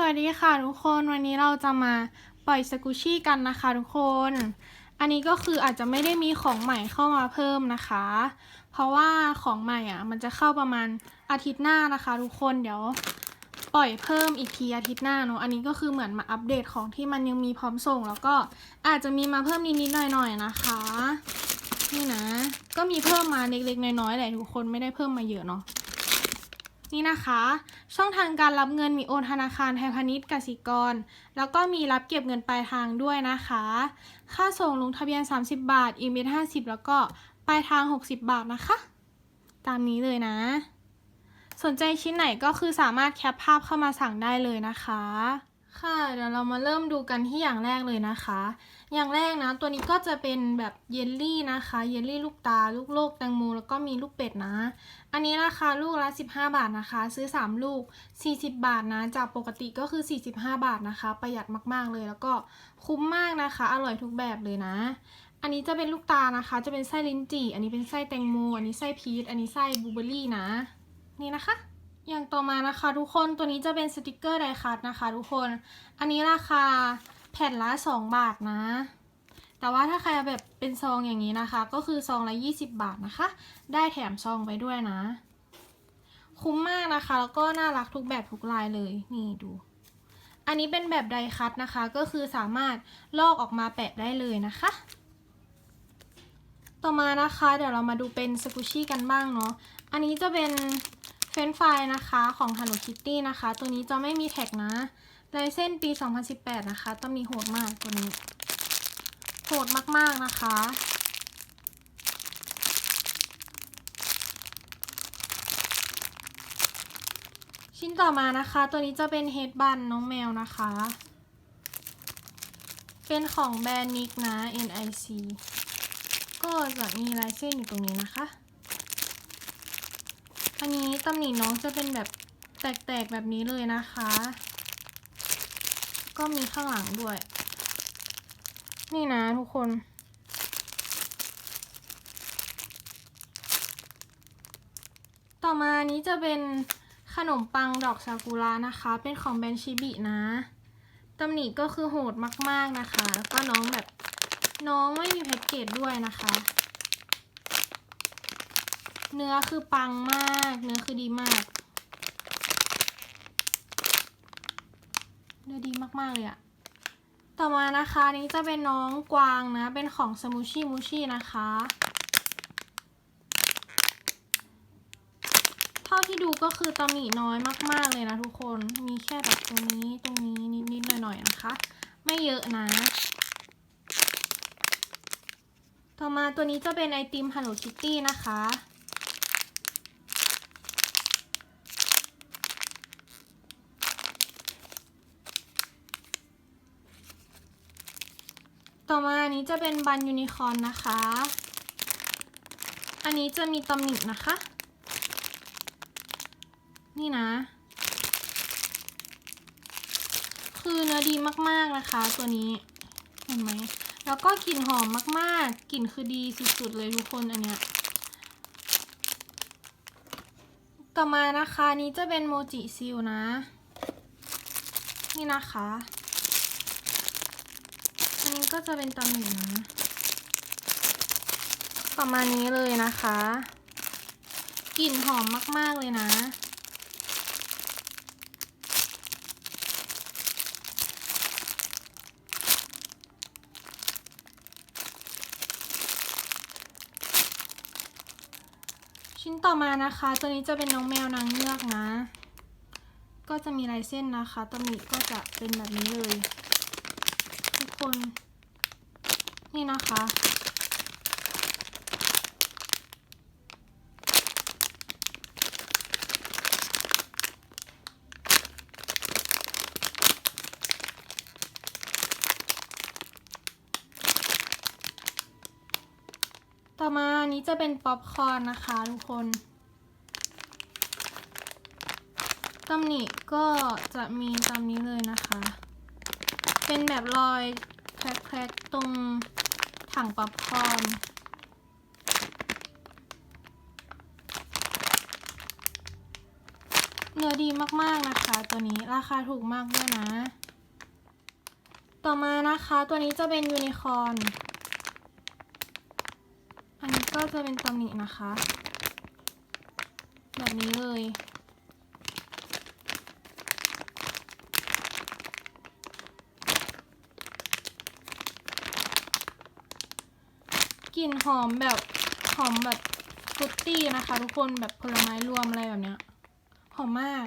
สวัสดีค่ะทุกคนวันนี้เราจะมาปล่อยสกุชี่กันนะคะทุกคน อันนี้ก็คืออาจจะไม่ได้มีของใหม่เข้ามาเพิ่มนะคะ เพราะว่าของใหม่อะมันจะเข้าประมาณอาทิตย์หน้านะคะทุกคนเดี๋ยวปล่อยเพิ่มอีกทีอาทิตย์หน้าเนอะอันนี้ก็คือเหมือนมาอัปเดตของที่มันยังมีพร้อมส่ง แล้วก็อาจจะมีมาเพิ่มนิดๆหน่อยๆนะคะนี่นะ ก็มีเพิ่มมาเล็กๆน้อยๆแหละทุกคนไม่ได้เพิ่มมาเยอะเนาะ นี่นะคะ ช่องทางการรับเงินมีโอนธนาคารไทยพาณิชย์กสิกร แล้วก็มีรับเก็บเงินปลายทางด้วยนะคะ ค่าส่งลงทะเบียน 30 บาท อีเมล50 แล้วก็ปลายทาง 60 บาทนะคะ ตามนี้เลยนะ สนใจชิ้นไหนก็คือสามารถแคปภาพเข้ามาสั่งได้เลยนะคะ ค่ะ เดี๋ยวเรามาเริ่มดูกันที่อย่างแรกเลยนะคะ อย่างแรกนะ ตัวนี้ก็จะเป็นแบบเยลลี่นะคะ เยลลี่ลูกตา ลูกโลกแตงโม แล้วก็มีลูกเป็ดนะ อันนี้ราคาลูกละ 15 บาทนะคะ ซื้อ 3 ลูก 40 บาทนะ จากปกติก็คือ 45 บาทนะคะ ประหยัดมากๆเลย แล้วก็คุ้มมากนะคะ อร่อยทุกแบบเลยนะ อันนี้จะเป็นลูกตานะคะ จะเป็นไส้ลิ้นจี่ อันนี้เป็นไส้แตงโม อันนี้ไส้พีช อันนี้ไส้บลูเบอร์รี่นะ นี่นะคะ อย่างต่อมานะคะทุกคนตัวนี้จะเป็นสติกเกอร์ไดคัทนะคะ ทุกคน อันนี้ราคาแผ่นละ 2 บาทนะ แต่ว่าถ้าใครแบบเป็นซองอย่างนี้นะคะ ก็คือซองละ 20 บาทนะคะ ได้แถมซองไปด้วยนะ คุ้มมากนะคะ แล้วก็น่ารักทุกแบบทุกลายเลย นี่ดู อันนี้เป็นแบบไดคัตนะคะ ก็คือสามารถลอกออกมาแปะได้เลยนะคะ ต่อมานะคะ เดี๋ยวเรามาดูเป็นสกุชี่กันบ้างเนาะ อันนี้จะเป็น เฟรนฟรายนะคะของ Hello Kitty นะคะ ตัวนี้จะไม่มีแท็กนะลายเส้นปี 2018 นะคะต้องมีโหดมากตัวนี้ โหดมาก ๆ นะคะ ชิ้นต่อมานะคะ ตัวนี้จะเป็นเฮดบันน้องแมวนะคะ เป็นของแบรนด์นิกนะ NIC ก็จะมีลายเส้นอยู่ตรงนี้นะคะ อันนี้ตำหนิน้องจะเป็นแบบแตกๆแบบนี้เลยนะคะ ก็มีข้างหลังด้วย นี่นะทุกคนต่อมานี้จะเป็นขนมปังดอกซากุระนะคะ เป็นของแบนชิบินะตำหนิก็คือโหดมากๆนะคะ แล้วก็น้องแบบน้องไม่มีแพ็กเกจด้วยนะคะ เนื้อคือปังมาก เนื้อคือดีมาก เนื้อดีมากๆเลยอะต่อมานะคะนี้จะเป็นน้องกวางนะ เป็นของสมูชิมูชินะคะ เท่าที่ดูก็คือตำหนิน้อยมากๆเลยนะทุกคน มีแค่แบบตรงนี้ตรงนี้นิดๆหน่อยๆนะคะ ไม่เยอะนะต่อมาตัวนี้จะเป็นไอติม Hello Kitty นะคะ ต่อมาอันนี้จะเป็นบันยูนิคอนนะคะ อันนี้จะมีตำหนินะคะ นี่นะ คือเนื้อดีมากๆนะคะตัวนี้ เห็นไหม แล้วก็กลิ่นหอมมากๆ กลิ่นคือดีสุดๆเลยทุกคนอันเนี้ย ต่อมานะคะนี้จะเป็นโมจิซิลนะ นี่นะคะ อันนี้ก็จะเป็นตำหนินะประมาณนี้เลยนะคะ กลิ่นหอมมาก ๆ เลยนะ ชิ้นต่อมานะคะ ตัวนี้จะเป็นน้องแมวนางเงือกนะ ก็จะมีลายเส้นนะคะตำหนิก็จะเป็นแบบนี้เลย นนี่นะคะ ต่อมาอันนี้จะเป็นป๊อปคอร์นนะคะทุกคนตำหนิก็จะมีตามนี้เลยนะคะ เป็นแบบรอย แครกๆตรงถังป๊อปคอร์นเนื้อดีมากๆนะคะตัวนี้ราคาถูกมากด้วยนะ ต่อมานะคะตัวนี้จะเป็นยูนิคอร์นอันนี้ก็จะเป็นตำหนินะคะ แบบนี้เลย กลิ่นหอมแบบหอมแบบฟรุตตี้นะคะ ทุกคนแบบผลไม้รวมอะไรแบบเนี้ยหอมมาก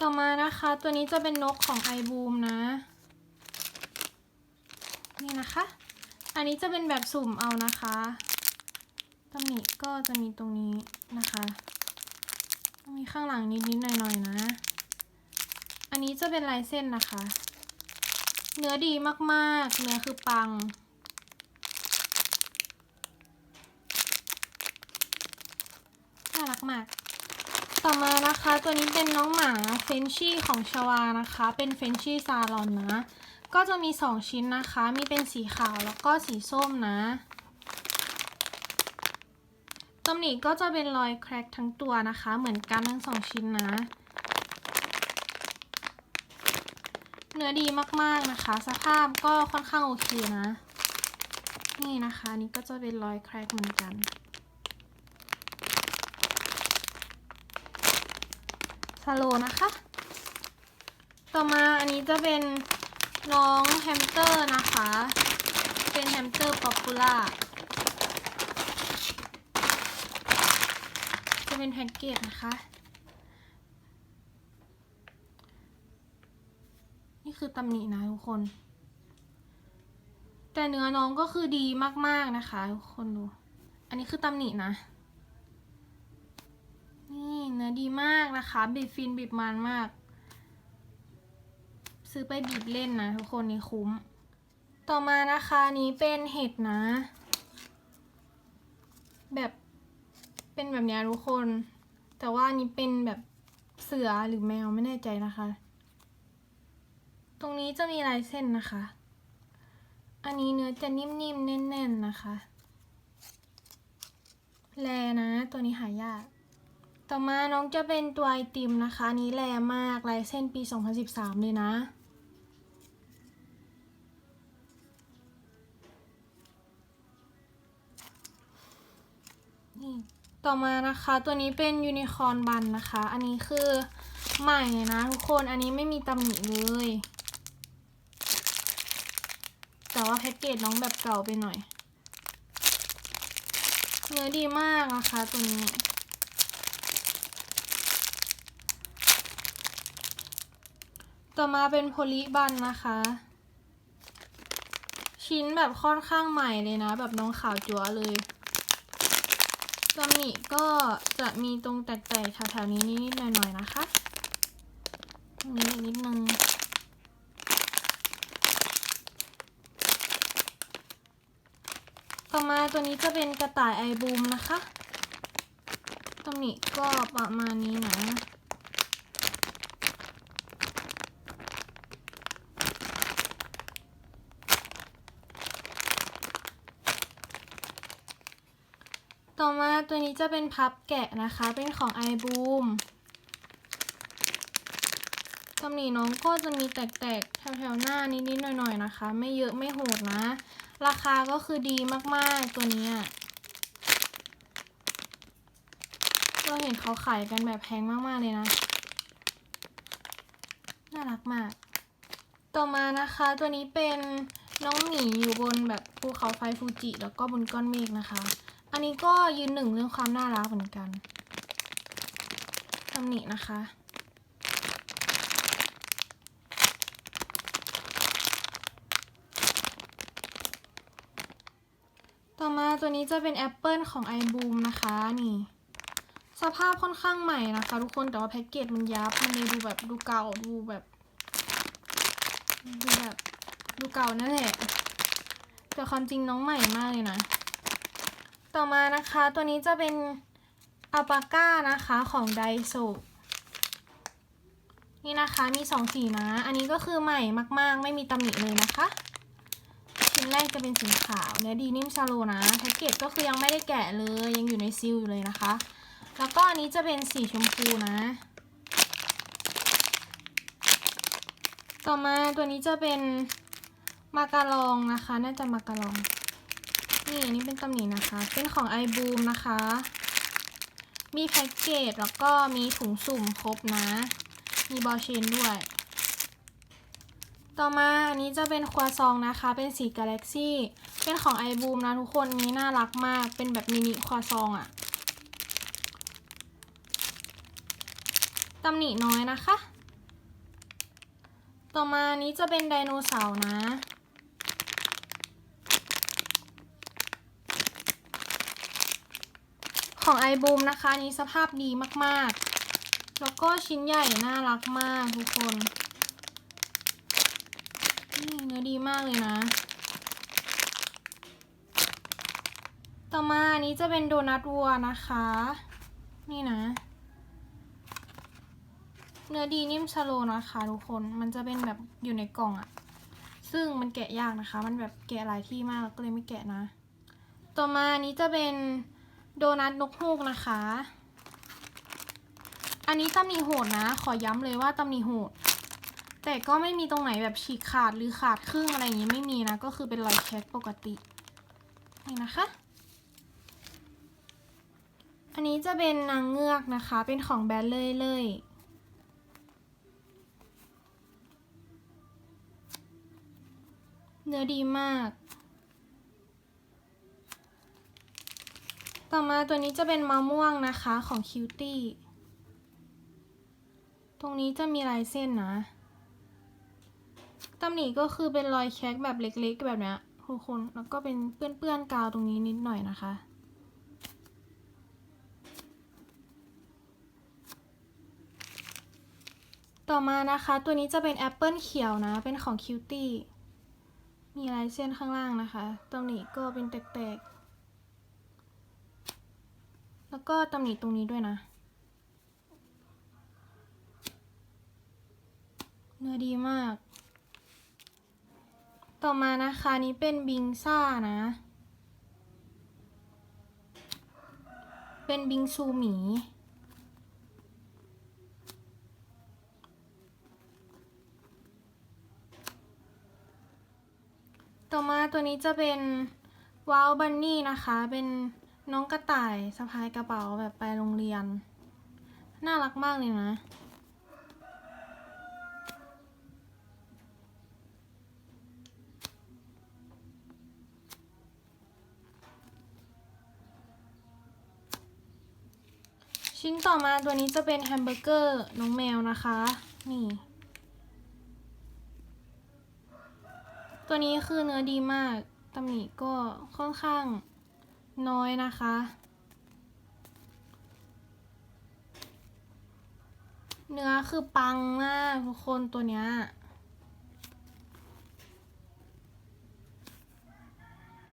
ต่อมานะคะ ตัวนี้จะเป็นนกของไอบูมนะ นี่นะคะ อันนี้จะเป็นแบบสุ่มเอานะคะตำหนิก็จะมีตรงนี้นะคะมีข้างหลังนิดๆหน่อยๆนะ อันนี้จะเป็นลายเส้นนะคะ เนื้อดีมากๆ เนื้อคือปัง น่ารัก มาก ต่อมานะคะตัวนี้เป็นน้องหมาเฟนชี่ของชวานะคะ เป็นเฟนชี่ซาลอนนะ ก็จะมี 2 ชิ้นนะคะ มีเป็นสีขาวแล้วก็สีส้มนะตำหนิก็จะเป็นรอยแครกทั้งตัวนะคะ เหมือนกันทั้งสองชิ้นนะ เนื้อดีมากๆนะคะ สภาพก็ค่อนข้างโอเคนะ นี่นะคะนี่ก็จะเป็นรอยแครกเหมือนกัน สโลนะคะ ต่อมาอันนี้จะเป็นน้องแฮมสเตอร์นะคะ เป็นแฮมสเตอร์ป๊อปปูล่า จะเป็นแพ็กเกจนะคะ นี่คือตำหนินะทุกคน แต่เนื้อน้องก็คือดีมากๆนะคะทุกคนดู อันนี้คือตำหนินะ นี่เนื้อดีมากนะคะ บีบฟินบีบมันมาก ซื้อไปบีบเล่นนะทุกคนนี่คุ้ม ต่อมานะคะนี้เป็นเห็ดนะ แบบเป็นแบบนี้ทุกคน แต่ว่านนี้เป็นแบบเสือหรือแมวไม่แน่ใจนะคะ ตรงนี้จะมีลายเส้นนะคะ อันนี้เนื้อจะนิ่มๆแน่น ๆนะคะ แลนะตัวนี้หายาก ต่อมาน้องจะเป็นตัวไอติมนะคะนนี้แรงมากลายเส้นปี 2013 เลยนะนี่ต่อมานะคะตัวนี้เป็นยูนิคอร์นบันนะคะ อันนี้คือใหม่นะทุกคนอันนี้ไม่มีตำหนิเลย แต่ว่าแพ็กเกจน้องแบบเก่าไปหน่อย เนื้อดีมากนะคะตัวนี้ ต่อมาเป็นโพลิบันนะคะ ชิ้นแบบค่อนข้างใหม่เลยนะ แบบน้องขาวจั๊วเลยตำหนิก็จะมีตรงแตกๆแถวๆนี้นิดๆหน่อยๆนะคะตรงนี้นิดนึงต่อมาตัวนี้จะเป็นกระต่ายไอบูมนะคะตำหนิก็ประมาณนี้นะ ต่อมาตัวนี้จะเป็นพับแกะนะคะ เป็นของ i b o o m ตำหนิน้องก็จะมีแตกๆ แถวๆหน้านิดๆหน่อยๆนะคะ ไม่เยอะไม่โหดนะ ราคาก็คือดีมากๆตัวนี้เราเห็นเขาขายกันแบบแพงมากๆเลยนะ น่ารักมาก ต่อมานะคะตัวนี้เป็นน้องหมีอยู่บนแบบภูเขาไฟฟูจิ แล้วก็บนก้อนเมฆนะคะ อันนี้ก็ยืนหนึ่งเรื่องความน่ารักเหมือนกันตำหนินะคะ ต่อมาตัวนี้จะเป็นแอปเปิลของ i b o o m นะคะนี่ สภาพค่อนข้างใหม่นะคะ ทุกคนแต่ว่าแพ็กเกจมันยับ มันเลยดูแบบดูเก่าดูแบบดูแบบดูเก่านั่นแหละแต่ความจริงน้องใหม่มากเลยนะ ต่อมานะคะตัวนี้จะเป็นอัปาก้านะคะของไดโซนี่นะคะมีสองสีนาอันนี้ก็คือใหม่มาก ๆ ไม่มีตำหนิเลยนะคะ ชิ้นแรกจะเป็นสีขาวเนี่ยดีนิ่มชาโลนะแพ็กเกจก็คือยังไม่ได้แกะเลยยังอยู่ในซิลอยู่เลยนะคะ แล้วก็อันนี้จะเป็นสีชมพูนะ ต่อมาตัวนี้จะเป็นมาการองนะคะ น่าจะมาการอง นี่อันนี้เป็นตำหนินะคะ เป็นของไอบูมนะคะ มีแพ็กเกจแล้วก็มีถุงสุ่มครบนะ มีบอลเชนด้วย ต่อมาอันนี้จะเป็นครัวซองนะคะ เป็นสีกาแล็กซี่ เป็นของไอบูมนะทุกคนนี้น่ารักมาก เป็นแบบมินิครัวซองอะตำหนิน้อยนะคะ ต่อมาอันนี้จะเป็นไดโนเสาร์นะ ของไอบูมนะคะนี้สภาพดีมากๆ แล้วก็ชิ้นใหญ่น่ารักมากทุกคนนี่เนื้อดีมากเลยนะ ต่อมาอันนี้จะเป็นโดนัทวัวนะคะ นี่นะ เนื้อดีนิ่มสโลนะคะทุกคน มันจะเป็นแบบอยู่ในกล่องอะซึ่งมันแกะยากนะคะ มันแบบแกะหลายที่มากก็เลยไม่แกะนะ ต่อมาอันนี้จะเป็น โดนัทนกฮูกนะคะ อันนี้ตำหนิโหดนะ ขอย้ำเลยว่าตำหนิโหด แต่ก็ไม่มีตรงไหนแบบฉีกขาดหรือขาดครึ่งอะไรอย่างนี้ไม่มีนะ ก็คือเป็นรอยแคกปกติ นี่นะคะ อันนี้จะเป็นนางเงือกนะคะ เป็นของแบรนด์เลยเลยเนื้อดีมาก ต่อมาตัวนี้จะเป็นมะม่วงนะคะของคิวตี้ ตรงนี้จะมีลายเส้นนะ ตำหนิก็คือเป็นรอยแคกแบบเล็กๆแบบเนี้ยทุกคนแล้วก็เป็นเปื้อนๆกาวตรงนี้นิดหน่อยนะคะ ต่อมานะคะตัวนี้จะเป็นแอปเปิลเขียวนะ เป็นของคิวตี้ มีลายเส้นข้างล่างนะคะตำหนิก็เป็นแตกๆ แล้วก็ตำหนิตรงนี้ด้วยนะ เนื้อดีมาก ต่อมานะคะนี้เป็นบิงซ่านะ เป็นบิงซูหมีต่อมาตัวนี้จะเป็นว้าวบันนี่นะคะ เป็น น้องกระต่ายสะพายกระเป๋าแบบไปโรงเรียน น่ารักมากเลยนะ ชิ้นต่อมาตัวนี้จะเป็นแฮมเบอร์เกอร์น้องแมวนะคะ นี่ ตัวนี้คือเนื้อดีมากตำหนิก็ค่อนข้าง น้อยนะคะ เนื้อคือปังมากทุกคนตัวเนี้ย